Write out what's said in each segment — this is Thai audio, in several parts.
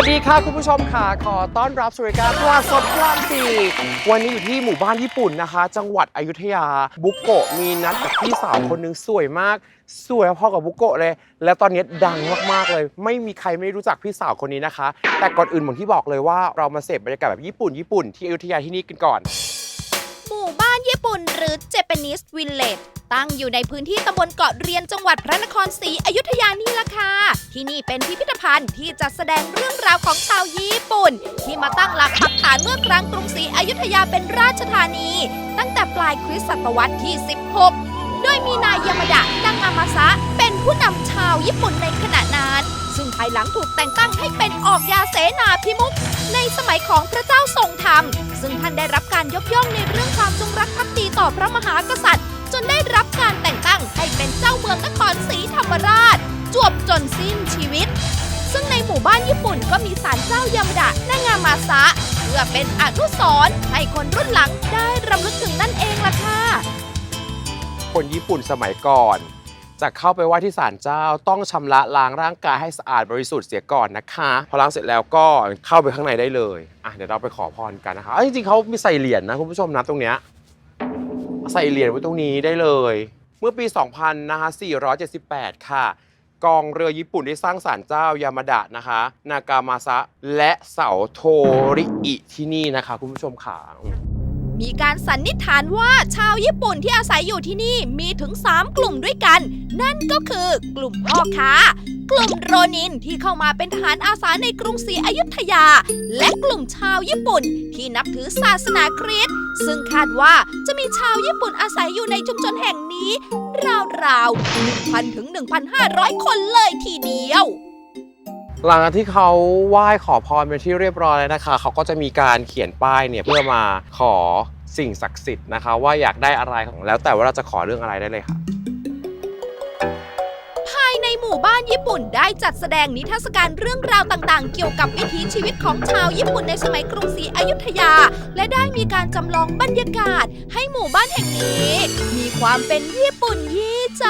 วัสดีค่ะคุณผู้ชมค่ะ ขอต้อนรับสู่รายการปลาสดพลานปีวันนี้อยู่ที่หมู่บ้านญี่ปุ่นนะคะ จังหวัดอยุธยาบุกโกะมีนัดกับพี่สาวคนหนึงสวยมาก สวยพอกับบุกโกะเลย แล้วตอนนี้ดังมากๆเลย ไม่มีใครไม่รู้จักพี่สาวคนนี้นะคะ แต่ก่อนอื่นเหมือนที่บอกเลยว่าเรามาเสพบรรยากาศแบบญี่ปุ่นญี่ปุ่นที่อยุธยาที่นี่กันก่อน หมู่ ญี่ปุ่นหรือ Japanese Village ตั้งอยู่ในพื้นที่ตำบลเกาะเรียนจังหวัดพระนครศรีอยุธยานี่ล่ะค่ะ ที่นี่เป็นพิพิธภัณฑ์ที่จัดแสดงเรื่องราวของชาวญี่ปุ่น ที่มาตั้งหลักปักฐานเมื่อครั้งกรุงศรีอยุธยาเป็นราชธานี ตั้งแต่ปลายคริสต์ศตวรรษที่ 16 โดยมีนายยามาดะดังอามาซะเป็นผู้นำชาวญี่ปุ่นในขณะนั้น ซึ่งภายหลังถูกแต่งตั้งให้เป็นออกยาเสนาพิมุขในสมัยของพระเจ้าทรงธรรม ซึ่งท่านได้รับการยกย่องในเรื่องความจงรักภักดีต่อพระมหากษัตริย์ จนได้รับการแต่งตั้งให้เป็นเจ้าเมืองนครศรีธรรมราช จวบจนสิ้นชีวิต ซึ่งในหมู่บ้านญี่ปุ่นก็มีศาลเจ้ายามดะนางามาซะเพื่อเป็นอนุสรณ์ให้คนรุ่นหลังได้รำลึกถึงนั่นเองล่ะค่ะคนญี่ปุ่นสมัยก่อน จะเข้าไปไหว้ที่ศาลเจ้าต้องชำระล้างร่างกายให้สะอาดบริสุทธิ์เสียก่อนนะคะ พอล้างเสร็จแล้วก็เข้าไปข้างในได้เลยอะเดี๋ยวเราไปขอพรกันนะคะเอ้ยจริงๆเขามีใส่เหรียญนะคุณผู้ชมนะตรงเนี้ยใส่เหรียญไว้ตรงนี้ได้เลย เมื่อปี 2000นะคะ478 ค่ะ กองเรือญี่ปุ่นได้สร้างศาลเจ้ายามาดะนะคะ นากามาซะและเสาโทริอิที่นี่นะคะ คุณผู้ชมค่ะ มีการสันนิษฐานว่าชาวญี่ปุ่นที่อาศัยอยู่ที่นี่มีถึง 3 กลุ่มด้วยกัน นั่นก็คือกลุ่มพ่อค้า กลุ่มโรนินที่เข้ามาเป็นทหารอาสาในกรุงศรีอยุธยา และกลุ่มชาวญี่ปุ่นที่นับถือศาสนาคริสต์ซึ่งคาดว่าจะมีชาวญี่ปุ่นอาศัยอยู่ในชุมชนแห่งนี้ ราวๆ1,000ถึง1,500 คนเลยทีเดียว หลังจากที่เขาไหว้ขอพรเป็นที่เรียบร้อยแล้วนะคะ เขาก็จะมีการเขียนป้ายเนี่ยเพื่อมาขอสิ่งศักดิ์สิทธิ์นะคะ ว่าอยากได้อะไรของแล้วแต่ว่าเราจะขอเรื่องอะไรได้เลยค่ะ ภายในหมู่บ้านญี่ปุ่นได้จัดแสดงนิทรรศการเรื่องราวต่างๆ เกี่ยวกับวิถีชีวิตของชาวญี่ปุ่นในสมัยกรุงศรีอยุธยา และได้มีการจำลองบรรยากาศ ให้หมู่บ้านแห่งนี้ มีความเป็นญี่ปุ่นยี่ใจ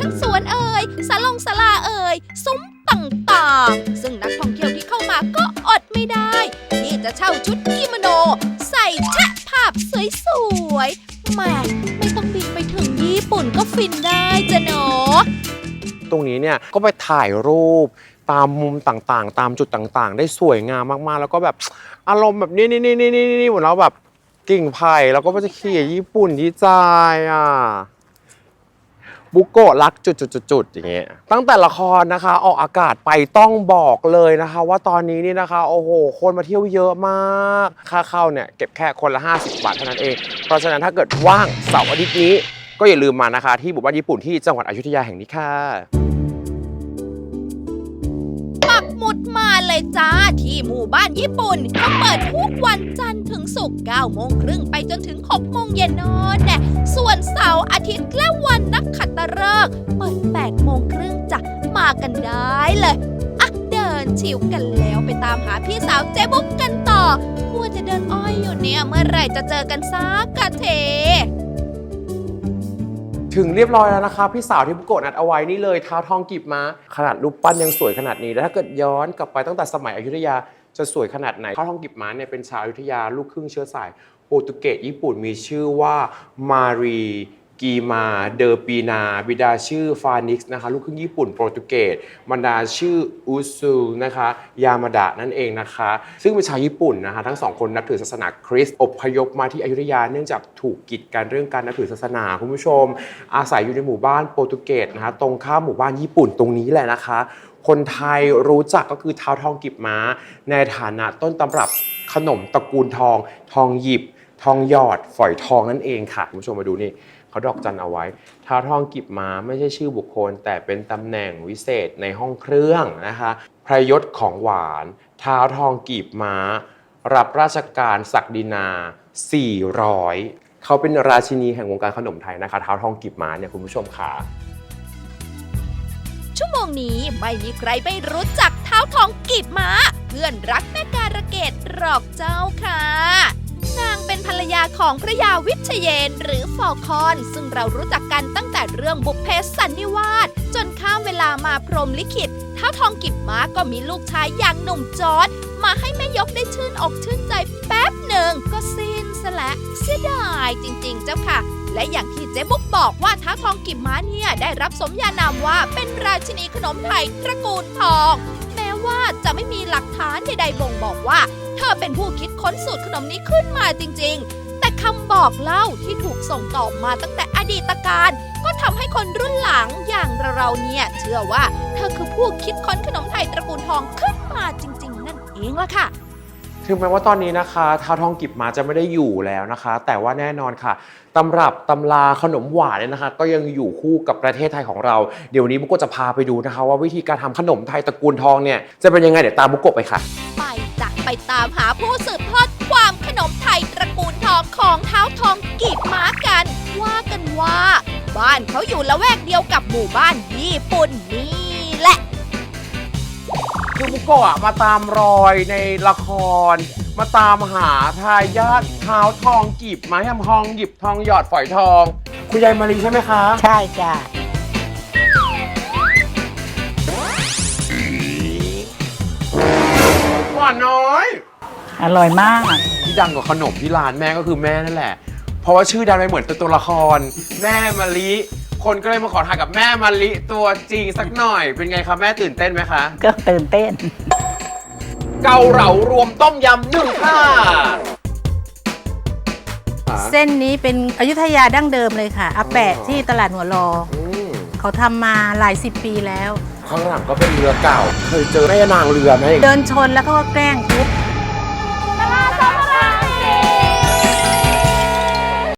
ทั้งสวนเอ่ยศาลงศาลาาง ซึ่งนักท่องเที่ยวที่เข้ามาก็อดไม่ได้ ที่จะเช่าชุดกิโมโน ใส่แชะภาพสวยๆแหม่ไม่ต้องบินไปถึงญี่ปุ่นก็ฟินได้จ้ะเนาะตรงนี้เนี่ยก็ไปถ่ายรูปตามมุมต่างๆ ตามจุดต่างๆ ได้สวยงามมากๆ แล้วก็แบบอารมณ์แบบนี้นี่นี่นี่นี่นี่เหมือนเราแบบกิ่งไผ่แล้วก็จะเขียนญี่ปุ่นที่ใจอะ บุโกะรักจุดๆๆอย่างเงี้ยตั้งแต่ละครนะคะ ออกอากาศไปต้องบอกเลยนะคะ ว่าตอนนี้นี่นะคะโอ้โหคนมาเที่ยวเยอะมาก ค่าเข้าเนี่ยเก็บแค่คนละ 50 บาทเท่านั้นเอง เพราะฉะนั้นถ้าเกิดว่างเสาร์อาทิตย์นี้ ก็อย่าลืมมานะคะ ที่หมู่บ้านญี่ปุ่นที่จังหวัดอยุธยาแห่งนี้ค่ะ มาเลยจ้าที่หมู่บ้านญี่ปุ่นเขาเปิดทุกวันจันทร์ถึงศุกร์9โมงครึ่งไปจนถึง6โมงเย็นนอนแน่ส่วนเสาร์อาทิตย์และวันนักขัตฤกษ์เปิด8โมงครึ่งจ้ะมากันได้เลยอะเดินชิวกันแล้วไปตามหาพี่สาวเจ๊บุ๊กกันต่อมัวจะเดินอ้อยอยู่เนี่ยเมื่อไหร่จะเจอกันซักกะเท ถึงเรียบร้อยแล้วนะคะ พี่สาวที่บุโกะนัดเอาไว้นี่เลยเท้าทองกิบมา ขนาดรูปปั้นยังสวยขนาดนี้ แล้วถ้าเกิดย้อนกลับไปตั้งแต่สมัยอยุธยาจะสวยขนาดไหนเท้าทองกิบม้าเนี่ยเป็นชาวอยุธยาลูกครึ่งเชื้อสายโปรตุเกสญี่ปุ่นมีชื่อว่ามารี กีมาเดอปีนา บิดาชื่อฟานิกส์นะคะลูกครึ่งญี่ปุ่นโปรตุเกสบรรดาชื่ออุซูนะคะยามาดะนั่นเองนะคะ ซึ่งเป็นชาวญี่ปุ่นนะคะทั้งสองคนนับถือศาสนาคริสต์อพยพมาที่อยุธยาเนื่องจากถูกกีดกันเรื่องการนับถือศาสนาคุณผู้ชม อาศัยอยู่ในหมู่บ้านโปรตุเกสนะคะตรงข้ามหมู่บ้านญี่ปุ่นตรงนี้แหละนะคะ คนไทยรู้จักก็คือเท้าทองกิบม้า ในฐานะต้นตำรับขนมตระกูลทอง ทองหยิบ ทองหยอดฝอยทองนั่นเองค่ะคุณผู้ชมมาดูนี่ เขาดอกจันเอาไว้เท้าทองกิบม้าไม่ใช่ชื่อบุคคล แต่เป็นตำแหน่งวิเศษในห้องเครื่องนะคะพระยศของหวานเท้าทองกีบม้ารับราชการศักดินา 400 เขาเป็นราชินีแห่งวงการขนมไทยนะคะเท้าทองกีบม้าเนี่ยคุณผู้ชมค่ะชั่วโมงนี้ไม่มีใครไม่รู้จักเท้าทองกีบม้า เพื่อนรักแม่การะเกดหรอกเจ้าค่ะ นางเป็นภรรยาของพระยาวิเชยนหรือฟอลคอน ซึ่งเรารู้จักกันตั้งแต่เรื่องบุพเพสันนิวาสจนข้ามเวลามาพรมลิขิตท้าทองกิบม้าก็มีลูกชายอย่างหนุ่มจอร์ดมาให้แม่ยกได้ชื่นอกชื่นใจแป๊บหนึ่งก็สิ้นซะและเสียดายจริงๆ เจ้าค่ะ และอย่างที่เจ๊บุ๊กบอกว่าท้าทองกิบม้าเนี่ยได้รับสมญานามว่าเป็นราชินีขนมไทยตระกูลทอง แม้ว่าจะไม่มีหลักฐานใดๆบ่งบอกว่า เธอเป็นผู้คิดค้นสูตรขนมนี้ขึ้นมาจริงๆ แต่คำบอกเล่าที่ถูกส่งต่อมาตั้งแต่อดีตการ ก็ทำให้คนรุ่นหลังอย่างเราๆเนี่ยเชื่อว่าเธอคือผู้คิดค้นขนมไทยตระกูลทองขึ้นมาจริง ๆ นั่นเองล่ะค่ะถึงแม้ว่าตอนนี้นะคะท้าวทองกิบมาจะไม่ได้อยู่แล้วนะคะ แต่ว่าแน่นอนค่ะตำรับตำราขนมหวานเนี่ยนะคะ ก็ยังอยู่คู่กับประเทศไทยของเรา เดี๋ยวนี้บุกโกะจะพาไปดูนะคะ ว่าวิธีการทำขนมไทยตระกูลทองเนี่ยจะเป็นยังไงเดี๋ยวตามบุกโกะไปค่ะ ไปจ้ะไปตามหาผู้สืบทอดความขนมไทยตระกูลทองของเท้าทองกีบม้ากัน ว่ากันว่า บ้านเขาอยู่ละแวกเดียวกับหมู่บ้านญี่ปุ่นนี่แหละ คือบุกโกะอะมาตามรอยในละคร มาตามหาทายาทเท้าทองกีบไม้ทำทองหยิบทองหยอดฝอยทอง คุณยายมารีใช่ไหมคะ ใช่จ้ะ อร่อยมาก ที่ดังกว่าขนมที่ร้านแม่ก็คือแม่นั่นแหละ เพราะว่าชื่อดันไปเหมือนเป็นตัวละคร แม่มะลิ คนก็เลยมาขอถ่ายกับแม่มะลิตัวจริงสักหน่อย เป็นไงคะแม่ตื่นเต้นไหมคะ ก็ตื่นเต้น เกาเหลารวมต้มยำหนึ่งค่ะเส้นนี้เป็นอยุธยาดั้งเดิมเลยค่ะอาแปะที่ตลาดหัวรออืมเขาทำมาหลายสิบปีแล้ว ข้างหลังก็เป็นเรือเก่า เคยเจอแม่นางเรือไหมเดินชนแล้วเขาก็แกล้งทุบ